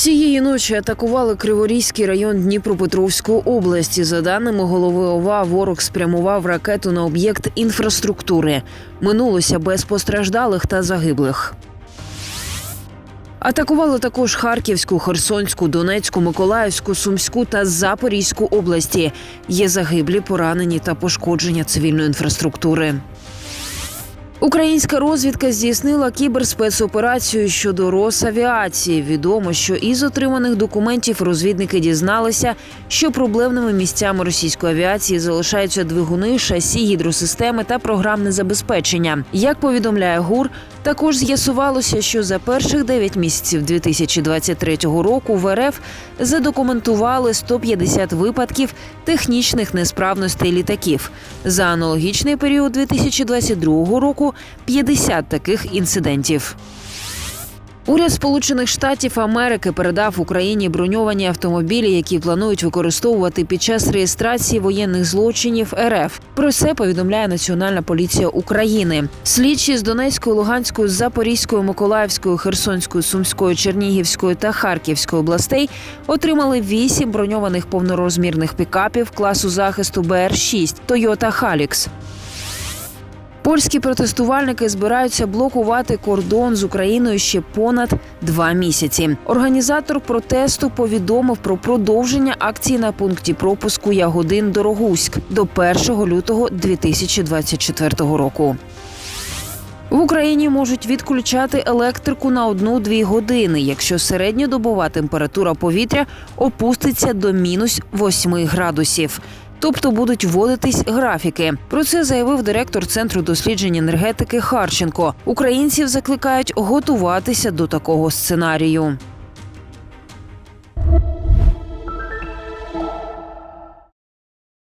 Цієї ночі атакували Криворізький район Дніпропетровської області. За даними голови ОВА, ворог спрямував ракету на об'єкт інфраструктури. Минулося без постраждалих та загиблих. Атакували також Харківську, Херсонську, Донецьку, Миколаївську, Сумську та Запорізьку області. Є загиблі, поранені та пошкодження цивільної інфраструктури. Українська розвідка здійснила кіберспецоперацію щодо Росавіації. Відомо, що із отриманих документів розвідники дізналися, що проблемними місцями російської авіації залишаються двигуни, шасі, гідросистеми та програмне забезпечення. Як повідомляє ГУР, також з'ясувалося, що за перших 9 місяців 2023 року в РФ задокументували 150 випадків технічних несправностей літаків. За аналогічний період 2022 року 50 таких інцидентів. Уряд Сполучених Штатів Америки передав Україні броньовані автомобілі, які планують використовувати під час реєстрації воєнних злочинів РФ. Про це повідомляє Національна поліція України. Слідчі з Донецької, Луганської, Запорізької, Миколаївської, Херсонської, Сумської, Чернігівської та Харківської областей отримали вісім броньованих повнорозмірних пікапів класу захисту БР-6 Toyota Hilux. Польські протестувальники збираються блокувати кордон з Україною ще понад два місяці. Організатор протесту повідомив про продовження акції на пункті пропуску Ягодин Дорогуськ до 1 лютого 2024 року. В Україні можуть відключати електрику на одну-дві години, якщо середньодобова температура повітря опуститься до мінус 8 градусів. Тобто будуть вводитись графіки. Про це заявив директор центру досліджень енергетики Харченко. Українців закликають готуватися до такого сценарію.